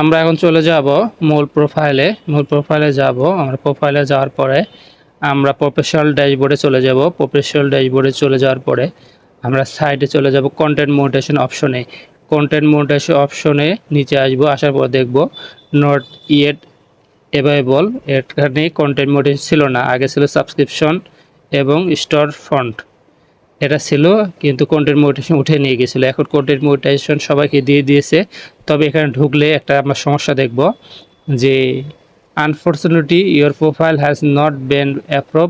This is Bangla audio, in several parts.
আমরা এখন চলে যাব মূল প্রোফাইলে মূল প্রোফাইলে যাব। আমরা প্রোফাইলে যাওয়ার পরে আমরা প্রফেশনাল ড্যাশবোর্ডে চলে যাব। প্রফেশনাল ড্যাশবোর্ডে চলে যাওয়ার পরে আমরা সাইডে চলে যাব কন্টেন্ট মোটেশন অপশনে কন্টেন্ট মোটেশন অপশনে নিচে আসব, আসার পর দেখব নট ইয়েট অ্যাভেলেবল এখানে কন্টেন্ট মোটেশন ছিল না। আগে ছিল সাবস্ক্রিপশন এবং স্টোর ফন্ট এটা ছিল, কিন্তু কন্টেন্ট মোটিভেশন উঠে নিয়ে গেছিল। এখন কন্টেন্ট মোটিভেশন সবাইকে দিয়ে দিয়েছে। তবে এখানে ঢুকলে একটা আমরা সমস্যা দেখব যে unfortunately your profile has not been approved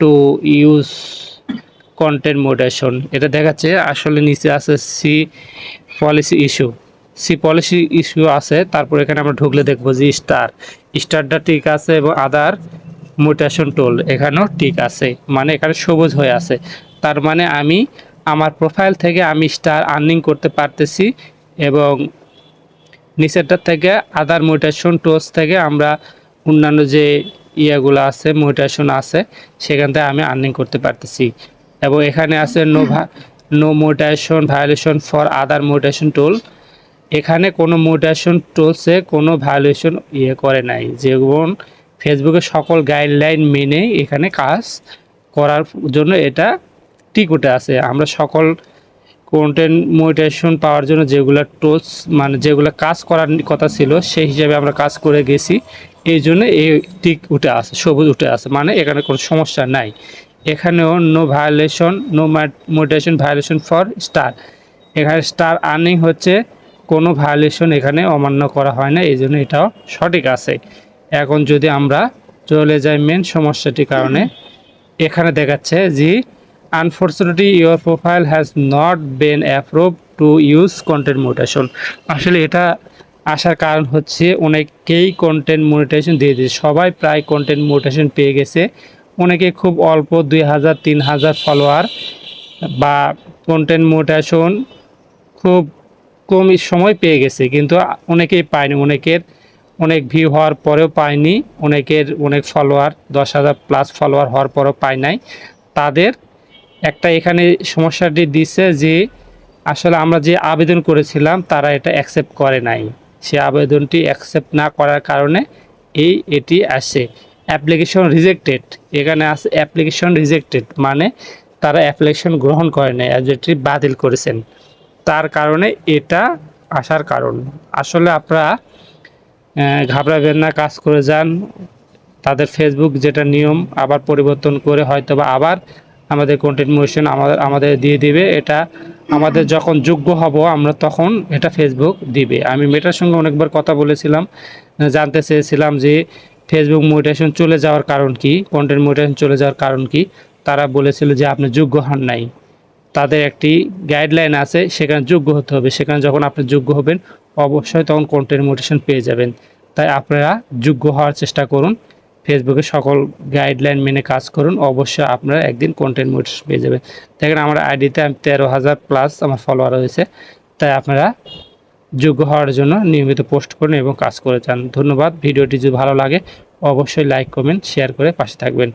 to use content motivation এটা দেখাচ্ছে, আসলে নিচে আছে see policy issue see policy issue আছে, তারপর এখানে আমরা ঢুকলে দেখব যে স্টার স্টারটা ঠিক আছে এবং আদার মোটেশন টোল এখানেও ঠিক আছে। মানে এখানে সবুজ হয়ে আছে। তার মানে আমি আমার প্রোফাইল থেকে আমি স্টার আর্নিং করতে পারতেছি এবং নিচেরটার থেকে আদার মোটেশন টোলস থেকে আমরা অন্যান্য যে ইয়েগুলো আছে মোটেশন আছে, সেখান থেকে আমি আর্নিং করতে পারতেছি। এবং এখানে আছে no no monetization violation for other monetization tool এখানে কোনো মোটেশন টুলসে কোনো ভায়োলেশন ইয়ে করে নাই। যেমন ফেসবুকের সকল গাইডলাইন মেনে এখানে কাজ করার জন্য এটা টিকুটে আছে। আমরা সকল কন্টেন্ট মোটিভেশন পাওয়ার জন্য যেগুলো টুলস মানে যেগুলো কাজ করার কথা ছিল, সেই হিসাবে আমরা কাজ করে গেছি। এই জন্য এই টিক উঠে আছে, সবুজ উঠে আছে মানে এখানে কোনো সমস্যা নাই। এখানেও no violation no motivation violation for star এখানে স্টার আর্নিং হচ্ছে, কোনো ভায়োলেশন এখানে অমান্য করা হয় না, এই জন্য এটাও সঠিক আছে। এখন যদি আমরা চলে যাই মেন সমস্যাটির কারণে, এখানে দেখাচ্ছে যে unfortunately your profile has not been approved to use content monetization আসলে এটা আসার কারণ হচ্ছে অনেকেই কন্টেন্ট মোটেশন দিয়ে দিয়েছে। সবাই প্রায় কন্টেন্ট মোটেশন পেয়ে গেছে। অনেকে খুব অল্প দুই হাজার, তিন হাজার ফলোয়ার বা কন্টেন্ট মোটেশন খুব কম সময় পেয়ে গেছে। কিন্তু অনেকেই পায়নি। অনেকের অনেক ভিউ হওয়ার পরেও পায়নি অনেকের অনেক ফলোয়ার দশ হাজার প্লাস ফলোয়ার হওয়ার পরেও পায় নাই। তাদের একটা এখানে সমস্যাটি দিচ্ছে যে, আসলে আমরা যে আবেদন করেছিলাম, তারা এটা অ্যাকসেপ্ট করে নাই। সে আবেদনটি অ্যাকসেপ্ট না করার কারণে এই এটি আসে। অ্যাপ্লিকেশন রিজেক্টেড এখানে আছে অ্যাপ্লিকেশন রিজেক্টেড মানে তারা অ্যাপ্লিকেশন গ্রহণ করে নাই যেটি বাতিল করেছেন। তার কারণে এটা আসার কারণ। আসলে আপনারা ঘাবড়াবেন না, কাজ করে যান। তাদের ফেসবুক যেটা নিয়ম, আবার পরিবর্তন করে হয়তো বা আবার আমাদের কন্টেন্ট মোশন আমাদের আমাদের দিয়ে দিবে। এটা আমাদের যখন যোগ্য হব, আমরা তখন এটা ফেসবুক দিবে। আমি মেটার সঙ্গে অনেকবার কথা বলেছিলাম জানতে চেয়েছিলাম যে ফেসবুক মোটিভেশন চলে যাওয়ার কারণ কি কন্টেন্ট মোটিভেশন চলে যাওয়ার কারণ কি। তারা বলেছিল যে আপনি যোগ্য হন নাই। তাদের একটি গাইডলাইন আছে, সেখানে যোগ্য হতে হবে। সেখানে যখন আপনি যোগ্য হবেন, অবশ্যই তখন কন্টেন্ট মোটিভেশন পেয়ে যাবেন। তাই আপনারা যোগ্য হওয়ার চেষ্টা করুন। ফেসবুকে সকল গাইডলাইন মেনে কাজ করুন। অবশ্যই আপনারা একদিন কন্টেন্ট মোটিভেশন পেয়ে যাবেন। দেখেন, আমার আইডিতে আমি তেরো হাজার প্লাস আমার ফলোয়ার হয়েছে তাই আপনারা যোগ্য হওয়ার জন্য নিয়মিত পোস্ট করুন এবং কাজ করে যান। ধন্যবাদ। ভিডিওটি যদি ভালো লাগে, অবশ্যই লাইক কমেন্ট শেয়ার করে পাশে থাকবেন।